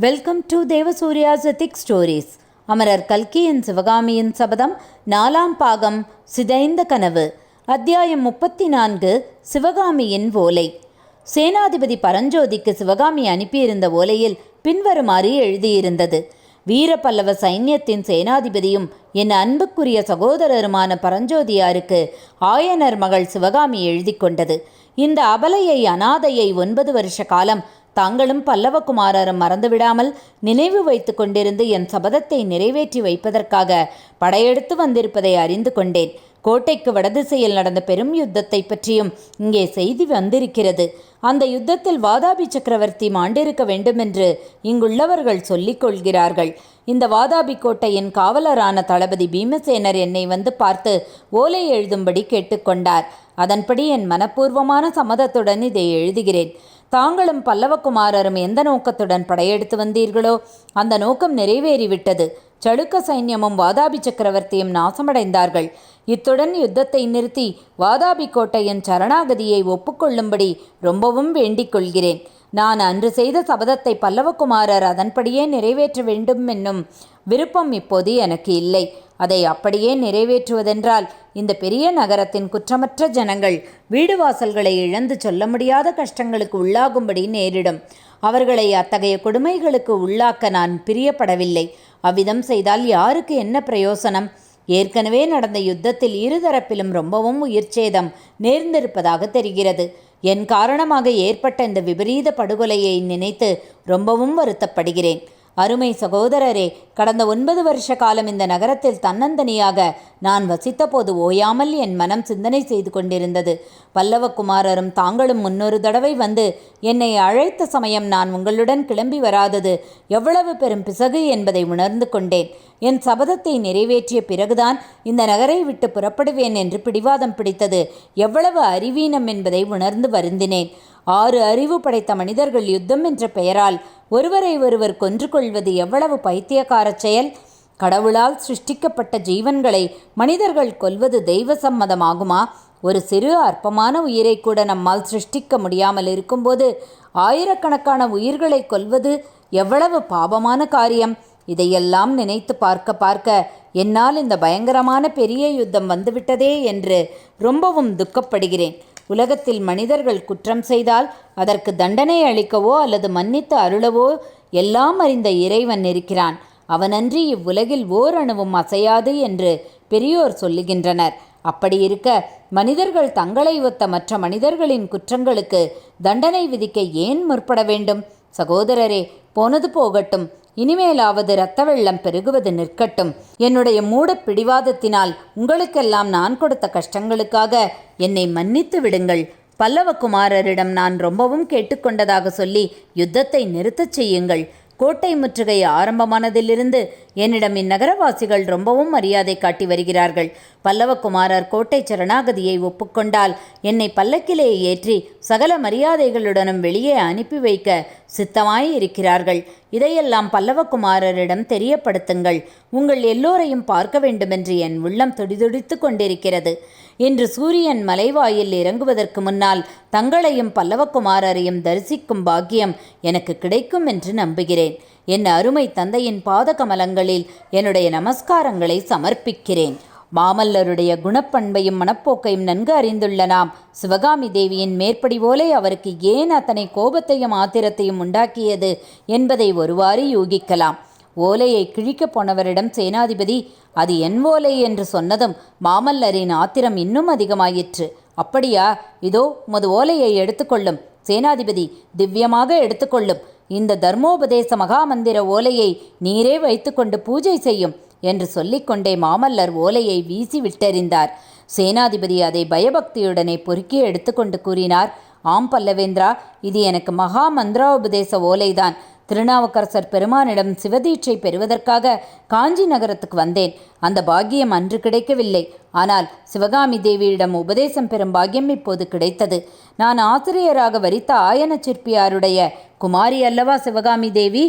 Welcome to Devasurya's ethic stories அமரர் கல்கியின் சிவகாமியின் சபதம் நாலாம் பாகம் சிதைந்த கனவு. அத்தியாயம் முப்பத்தி நான்கு சிவகாமியின் ஓலை. சேனாதிபதி பரஞ்சோதிக்கு சிவகாமி அனுப்பியிருந்த ஓலையில் பின்வருமாறு எழுதியிருந்தது. வீரபல்லவ சைன்யத்தின் சேனாதிபதியும் என் அன்புக்குரிய சகோதரருமான பரஞ்சோதியாருக்கு ஆயனர் மகள் சிவகாமி எழுதி கொண்டது. இந்த அபலையை அனாதையை ஒன்பது வருஷ காலம் தாங்களும் பல்லவகுமாரரும் மறந்துவிடாமல் நினைவு வைத்து கொண்டிருந்து என் சபதத்தை நிறைவேற்றி வைப்பதற்காக படையெடுத்து வந்திருப்பதை அறிந்து கொண்டேன். கோட்டைக்கு வடதிசையில் நடந்த பெரும் யுத்தத்தை பற்றியும் இங்கே செய்தி வந்திருக்கிறது. அந்த யுத்தத்தில் வாதாபி சக்கரவர்த்தி மாண்டிருக்க வேண்டுமென்று இங்குள்ளவர்கள் சொல்லிக் கொள்கிறார்கள். இந்த வாதாபி கோட்டையின் காவலரான தளபதி பீமசேனர் என்னை வந்து பார்த்து ஓலை எழுதும்படி கேட்டுக்கொண்டார் அதன்படி என் மனப்பூர்வமான சம்மதத்துடன் இதை எழுதுகிறேன். தாங்களும் பல்லவகுமாரரும் எந்த நோக்கத்துடன் படையெடுத்து வந்தீர்களோ அந்த நோக்கம் நிறைவேறிவிட்டது. சளுக்க சைன்யமும் வாதாபி சக்கரவர்த்தியும் நாசமடைந்தார்கள். இத்துடன் யுத்தத்தை நிறுத்தி வாதாபி கோட்டையின் சரணாகதியை ஒப்புக்கொள்ளும்படி ரொம்பவும் வேண்டிக் கொள்கிறேன். நான் அன்று செய்த சபதத்தை பல்லவகுமாரர் அதன்படியே நிறைவேற்ற வேண்டும் என்னும் விருப்பம் இப்போது எனக்கு இல்லை. அதை அப்படியே நிறைவேற்றுவதென்றால் இந்த பெரிய நகரத்தின் குற்றமற்ற ஜனங்கள் வீடு வாசல்களை இழந்து சொல்ல முடியாத கஷ்டங்களுக்கு உள்ளாகும்படி நேரிடும். அவர்களை அத்தகைய கொடுமைகளுக்கு உள்ளாக்க நான் பிரியப்படவில்லை. அவ்விதம் செய்தால் யாருக்கு என்ன பிரயோசனம்? ஏற்கனவே நடந்த யுத்தத்தில் இருதரப்பிலும் ரொம்பவும் உயிர்ச்சேதம் நேர்ந்திருப்பதாக தெரிகிறது. என் காரணமாக ஏற்பட்ட இந்த விபரீத படுகொலையை நினைத்து ரொம்பவும் வருத்தப்படுகிறேன். அருமை சகோதரரே கடந்த ஒன்பது வருஷ காலம் இந்த நகரத்தில் தன்னந்தனியாக நான் வசித்தபோது ஓயாமல் என் மனம் சிந்தனை செய்து கொண்டிருந்தது. பல்லவகுமாரரும் தாங்களும் முன்னொரு தடவை வந்து என்னை அழைத்த சமயம் நான் உங்களுடன் கிளம்பி வராதது எவ்வளவு பெரும் பிசகு என்பதை உணர்ந்து கொண்டேன். என் சபதத்தை நிறைவேற்றிய பிறகுதான் இந்த நகரை விட்டு புறப்படுவேன் என்று பிடிவாதம் பிடித்தது. எவ்வளவு அறிவீனம் என்பதை உணர்ந்து வருந்தினேன். ஆறு அறிவு படைத்த மனிதர்கள் யுத்தம் என்ற பெயரால் ஒருவரை ஒருவர் கொன்று கொள்வது எவ்வளவு பைத்தியக்கார செயல்? கடவுளால் சிருஷ்டிக்கப்பட்ட ஜீவன்களை மனிதர்கள் கொல்வது தெய்வ சம்மதமாகுமா? ஒரு சிறு அற்பமான உயிரை கூட நம்மால் சிருஷ்டிக்க முடியாமல் இருக்கும்போது ஆயிரக்கணக்கான உயிர்களை கொல்வது எவ்வளவு பாபமான காரியம்? இதையெல்லாம் நினைத்து பார்க்க பார்க்க என்னால் இந்த பயங்கரமான பெரிய யுத்தம் வந்துவிட்டதே என்று ரொம்பவும் துக்கப்படுகிறேன். உலகத்தில் மனிதர்கள் குற்றம் செய்தால் அதற்கு தண்டனை அளிக்கவோ அல்லது மன்னித்து அருளவோ எல்லாம் அறிந்த இறைவன் இருக்கிறான். அவனன்றி இவ்வுலகில் ஓர் அணுவும் அசையாது என்று பெரியோர் சொல்லுகின்றனர். அப்படி இருக்க மனிதர்கள் தங்களை ஒத்த மற்ற மனிதர்களின் குற்றங்களுக்கு தண்டனை விதிக்க ஏன் முற்பட வேண்டும்? சகோதரரே போனது போகட்டும். இனிமேலாவது இரத்த வெள்ளம் பெருகுவது நிற்கட்டும். என்னுடைய மூட பிடிவாதத்தினால் உங்களுக்கெல்லாம் நான் கொடுத்த கஷ்டங்களுக்காக என்னை மன்னித்து விடுங்கள். பல்லவகுமாரரிடம் நான் ரொம்பவும் கேட்டுக்கொண்டதாக சொல்லி யுத்தத்தை நிறுத்தச் செய்யுங்கள். கோட்டை முற்றுகை ஆரம்பமானதிலிருந்து என்னிடம் இந்நகரவாசிகள் ரொம்பவும் மரியாதை காட்டி வருகிறார்கள். பல்லவகுமாரர் கோட்டை சரணாகதியை ஒப்புக்கொண்டால் என்னை பல்லக்கிலே ஏற்றி சகல மரியாதைகளுடனும் வெளியே அனுப்பி வைக்க சித்தமாய் இருக்கிறார்கள் இதையெல்லாம் பல்லவகுமாரரிடம் தெரியப்படுத்துங்கள். உங்கள் எல்லோரையும் பார்க்க வேண்டுமென்று என் உள்ளம் துடிதுடித்து கொண்டிருக்கிறது. இன்று சூரியன் மலைவாயில் இறங்குவதற்கு முன்னால் தங்களையும் பல்லவகுமாரரையும் தரிசிக்கும் பாக்கியம் எனக்கு கிடைக்கும் என்று நம்புகிறேன். என் அருமை தந்தையின் பாத கமலங்களில் என்னுடைய நமஸ்காரங்களை சமர்ப்பிக்கிறேன். மாமல்லருடைய குணப்பண்பையும் மனப்போக்கையும் நன்கு அறிந்துள்ள நாம் சிவகாமி தேவியின் மேற்படி போலே அவருக்கு ஏன் அத்தனை கோபத்தையும் ஆத்திரத்தையும் உண்டாக்கியது என்பதை ஒருவாறு யூகிக்கலாம். ஓலையை கிழிக்கப் போனவரிடம் சேனாதிபதி அது என் ஓலை என்று சொன்னதும் மாமல்லரின் ஆத்திரம் இன்னும் அதிகமாயிற்று. அப்படியா? இதோ உமது ஓலையை எடுத்துக்கொள்ளும். சேனாதிபதி திவ்யமாக எடுத்துக்கொள்ளும். இந்த தர்மோபதேச மகாமந்திர ஓலையை நீரே வைத்துக்கொண்டு பூஜை செய்யும். என்று சொல்லிக்கொண்டே மாமல்லர் ஓலையை வீசி விட்டெறிந்தார். சேனாதிபதி அதை பயபக்தியுடனே பொறுக்கி எடுத்துக்கொண்டு கூறினார் ஆம் பல்லவேந்திரா இது எனக்கு மகா மந்திரோபதேச ஓலைதான். திருநாவுக்கரசர் பெருமானிடம் சிவதீட்சை பெறுவதற்காக காஞ்சி நகரத்துக்கு வந்தேன். அந்த பாக்கியம் அன்று கிடைக்கவில்லை. ஆனால் சிவகாமி தேவியிடம் உபதேசம் பெறும் பாக்கியம் இப்போது கிடைத்தது. நான் ஆசிரியராக வரித்த ஆயன சிற்பியாருடைய குமாரி அல்லவா சிவகாமி தேவி?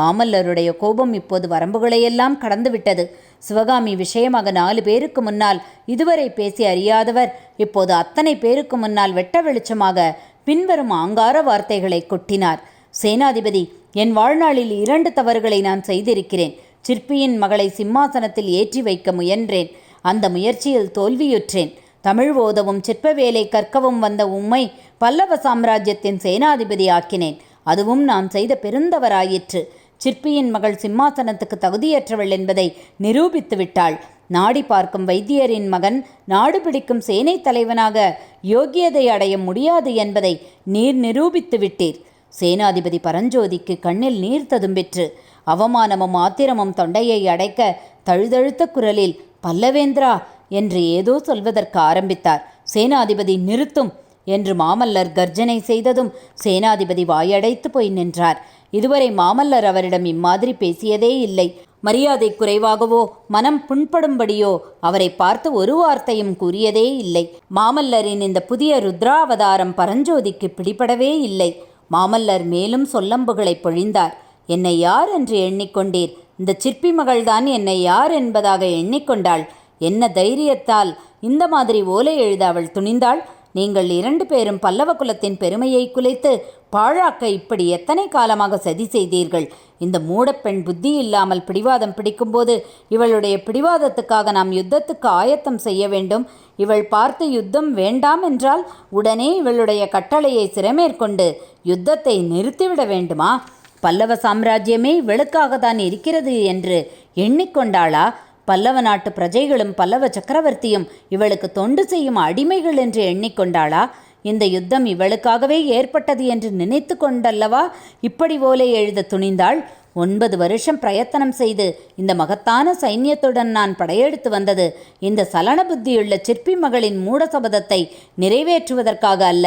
மாமல்லருடைய கோபம் இப்போது வரம்புகளையெல்லாம் கடந்துவிட்டது. சிவகாமி விஷயமாக நாலு பேருக்கு முன்னால் இதுவரை பேசி அறியாதவர் இப்போது அத்தனை பேருக்கு முன்னால் வெட்ட வெளிச்சமாக பின்வரும் ஆங்கார வார்த்தைகளை கொட்டினார். சேனாதிபதி என் வாழ்நாளில் இரண்டு தவறுகளை நான் செய்திருக்கிறேன். சிற்பியின் மகளை சிம்மாசனத்தில் ஏற்றி வைக்க முயன்றேன். அந்த முயற்சியில் தோல்வியுற்றேன். தமிழ் ஓதவும் சிற்ப வேலை கற்கவும் வந்த உம்மை பல்லவ சாம்ராஜ்யத்தின் சேனாதிபதி ஆக்கினேன் அதுவும் நான் செய்த பெருந்தவராயிற்று. சிற்பியின் மகள் சிம்மாசனத்துக்கு தகுதியற்றவள் என்பதை நிரூபித்து விட்டாள் நாடி பார்க்கும் வைத்தியரின் மகன் நாடு பிடிக்கும் சேனை தலைவனாக யோகியதை அடைய முடியாது என்பதை நீர் நிரூபித்து விட்டீர் சேனாதிபதி பரஞ்சோதிக்கு கண்ணில் நீர் ததும்பிற்று. அவமானமும் ஆத்திரமும் தொண்டையை அடைக்க தழுதழுத்த குரலில் பல்லவேந்திரா என்று ஏதோ சொல்வதற்கு ஆரம்பித்தார். சேனாதிபதி நிறுத்தும் என்று மாமல்லர் கர்ஜனை செய்ததும் சேனாதிபதி வாயடைத்து போய் நின்றார். இதுவரை மாமல்லர் அவரிடம் இம்மாதிரி பேசியதே இல்லை. மரியாதை குறைவாகவோ மனம் புண்படும்படியோ அவரை பார்த்து ஒரு வார்த்தையும் கூறியதே இல்லை. மாமல்லரின் இந்த புதிய ருத்ராவதாரம் பரஞ்சோதிக்கு பிடிபடவே இல்லை. மாமல்லர் மேலும் சொல்லம்புகளை பொழிந்தார். என்னை யார் என்று எண்ணிக்கொண்டீர்? இந்த சிற்பி மகள்தான் என்னை யார் என்பதாக எண்ணிக்கொண்டாள். என்ன தைரியத்தால் இந்த மாதிரி ஓலை எழுத அவள் துணிந்தாள்? நீங்கள் இரண்டு பேரும் பல்லவ குலத்தின் பெருமையை குலைத்து பாழாக்க இப்படி எத்தனை காலமாக சதி செய்தீர்கள்? இந்த மூடப்பெண் புத்தி இல்லாமல் பிடிவாதம் பிடிக்கும்போது இவளுடைய பிடிவாதத்துக்காக நாம் யுத்தத்துக்கு ஆயத்தம் செய்ய வேண்டும். இவள் பார்த்து யுத்தம் வேண்டாம் என்றால் உடனே இவளுடைய கட்டளையை சிறமேற்கொண்டு யுத்தத்தை நிறுத்திவிட வேண்டுமா? பல்லவ சாம்ராஜ்யமே இவளுக்காகத்தான் இருக்கிறது என்று எண்ணிக்கொண்டாளா? பல்லவ நாட்டு பிரஜைகளும் பல்லவ சக்கரவர்த்தியும் இவளுக்கு தொண்டு செய்யும் அடிமைகள் என்று எண்ணிக்கொண்டாளா? இந்த யுத்தம் இவளுக்காகவே ஏற்பட்டது என்று நினைத்து கொண்டல்லவா? இப்படி ஓலை எழுத துணிந்தாள். ஒன்பது வருஷம் பிரயத்தனம் செய்து இந்த மகத்தான சைன்யத்துடன் நான் படையெடுத்து வந்தது. இந்த சலன புத்தியுள்ள சிற்பி மகளின் மூட சபதத்தை நிறைவேற்றுவதற்காக அல்ல.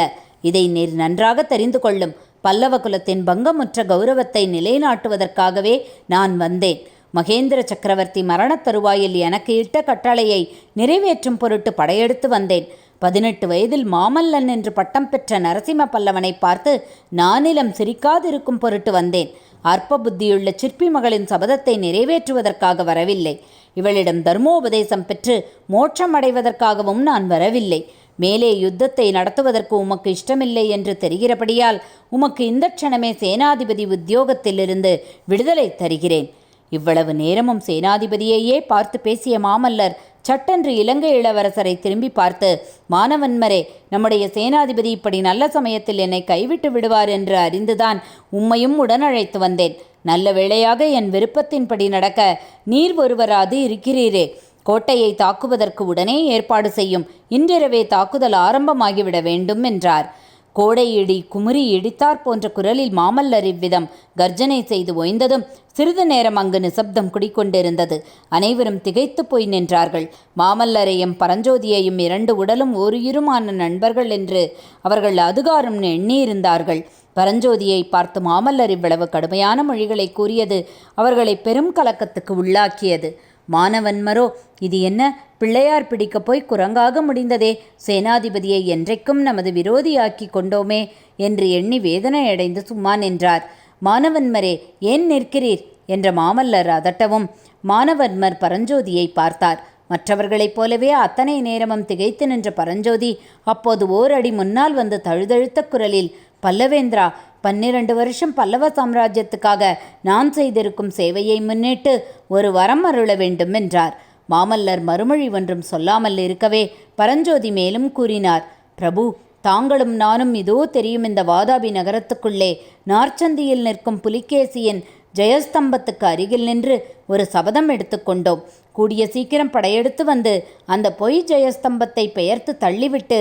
இதை நீர் நன்றாக தெரிந்து கொள்ளும் பல்லவ குலத்தின் பங்கமுற்ற கௌரவத்தை நிலைநாட்டுவதற்காகவே நான் வந்தேன். மகேந்திர சக்கரவர்த்தி மரணத் தருவாயில் எனக்கு இட்ட கட்டளையை நிறைவேற்றும் பொருட்டு படையெடுத்து வந்தேன். பதினெட்டு வயதில் மாமல்லன் என்று பட்டம் பெற்ற நரசிம்ம பல்லவனை பார்த்து நானிலம் சிரிக்காதிருக்கும் பொருட்டு வந்தேன். அற்ப புத்தியுள்ள சிற்பி மகளின் சபதத்தை நிறைவேற்றுவதற்காக வரவில்லை. இவளிடம் தர்மோபதேசம் பெற்று மோட்சம் அடைவதற்காகவும் நான் வரவில்லை. மேலே யுத்தத்தை நடத்துவதற்கு உமக்கு இஷ்டமில்லை என்று தெரிகிறபடியால் உமக்கு இந்த க்ஷணமே சேனாதிபதி உத்தியோகத்திலிருந்து விடுதலை தருகிறேன். இவ்வளவு நேரமும் சேனாதிபதியையே பார்த்து பேசிய மாமல்லர் சட்டென்று இலங்கை இளவரசரை திரும்பி பார்த்து மாணவன்மரே நம்முடைய சேனாதிபதி இப்படி நல்ல சமயத்தில் என்னை கைவிட்டு விடுவார் என்று அறிந்துதான் உம்மையும் உடனழைத்து வந்தேன். நல்ல வேளையாக என் விருப்பத்தின்படி நடக்க நீர் ஒருவராது இருக்கிறீரே. கோட்டையை தாக்குவதற்கு உடனே ஏற்பாடு செய்யும். இன்றிரவே தாக்குதல் ஆரம்பமாகிவிட வேண்டும் என்றார். கோடை இடி குமுறி இடித்தார் போன்ற குரலில் மாமல்லர் இவ்விதம் கர்ஜனை செய்து ஓய்ந்ததும் சிறிது நேரம் அங்கு நிசப்தம் குடிக்கொண்டிருந்தது. அனைவரும் திகைத்து போய் நின்றார்கள். மாமல்லரையும் பரஞ்சோதியையும் இரண்டு உடலும் ஒரு இருமான நண்பர்கள் என்று அவர்கள் அதுகாரும் எண்ணியிருந்தார்கள். பரஞ்சோதியை பார்த்து மாமல்லர் இவ்வளவு கடுமையான மொழிகளை கூறியது அவர்களை பெரும் கலக்கத்துக்கு உள்ளாக்கியது. மானவன்மரோ இது என்ன? பிள்ளையார் பிடிக்கப் போய் குரங்காக முடிந்ததே. சேனாதிபதியை என்றைக்கும் நமது விரோதியாக்கி கொண்டோமே என்று எண்ணி வேதனை அடைந்து சும்மா நின்றார். மானவன்மரே ஏன் நிற்கிறீர்? என்ற மாமல்லர் அதட்டவும் மானவன்மர் பரஞ்சோதியை பார்த்தார். மற்றவர்களைப் போலவே அத்தனை நேரமும் திகைத்து நின்ற பரஞ்சோதி அப்போது ஓரடி முன்னால் வந்து தழுதழுத்த குரலில் பல்லவேந்திரா பன்னிரண்டு வருஷம் பல்லவ சாம்ராஜ்யத்துக்காக நான் செய்திருக்கும் சேவையை முன்னிட்டு ஒரு வரம் அருள வேண்டும் என்றார். மாமல்லர் மறுமொழி ஒன்றும் சொல்லாமல் இருக்கவே பரஞ்சோதி மேலும் கூறினார் பிரபு தாங்களும் நானும் இதோ தெரியும் இந்த வாதாபி நகரத்துக்குள்ளே நார்ச்சந்தியில் நிற்கும் புலிகேசியின் ஜெயஸ்தம்பத்துக்கு அருகில் நின்று ஒரு சபதம் எடுத்துக்கொண்டோம் கூடிய சீக்கிரம் படையெடுத்து வந்து அந்த பொய் ஜெயஸ்தம்பத்தை பெயர்த்து தள்ளிவிட்டு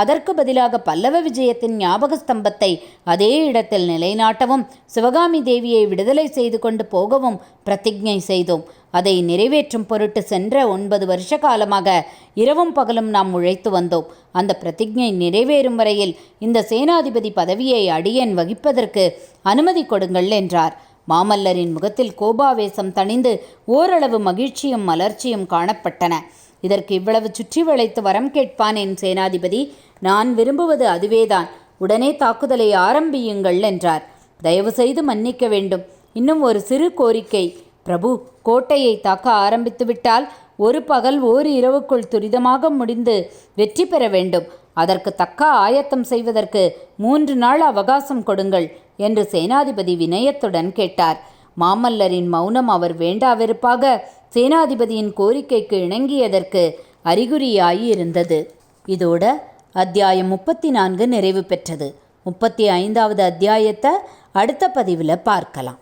அதற்கு பதிலாக பல்லவ விஜயத்தின் ஞாபக ஸ்தம்பத்தை அதே இடத்தில் நிலைநாட்டவும் சிவகாமி தேவியை விடுதலை செய்து கொண்டு போகவும் பிரதிஜை செய்தோம். அதை நிறைவேற்றும் பொருட்டு சென்ற ஒன்பது வருஷ காலமாக இரவும் பகலும் நாம் உழைத்து வந்தோம். அந்த பிரதிஜை நிறைவேறும் வரையில் இந்த சேனாதிபதி பதவியை அடியேன் வகிப்பதற்கு அனுமதி கொடுங்கள் என்றார். மாமல்லரின் முகத்தில் கோபாவேசம் தணிந்து ஓரளவு மகிழ்ச்சியும் மலர்ச்சியும் காணப்பட்டன. இதற்கு இவ்வளவு சுற்றி வளைத்து வரம் கேட்பான் என் சேனாதிபதி. நான் விரும்புவது அதுவேதான். உடனே தாக்குதலை ஆரம்பியுங்கள் என்றார். தயவு செய்து மன்னிக்க வேண்டும். இன்னும் ஒரு சிறு கோரிக்கை. பிரபு கோட்டையை தாக்க ஆரம்பித்துவிட்டால் ஒரு பகல் ஓர் இரவுக்குள் துரிதமாக முடிந்து வெற்றி பெற வேண்டும். அதற்கு தக்க ஆயத்தம் செய்வதற்கு மூன்று நாள் அவகாசம் கொடுங்கள் என்று சேனாதிபதி வினயத்துடன் கேட்டார். மாமல்லரின் மௌனம் அவர் வேண்டாவிருப்பாக சேனாதிபதியின் கோரிக்கைக்கு இணங்கியதற்கு அறிகுறியாயிருந்தது. இதோட அத்தியாயம் முப்பத்தி நான்கு நிறைவு பெற்றது. முப்பத்தி ஐந்தாவது அத்தியாயத்தை அடுத்த பதிவில் பார்க்கலாம்.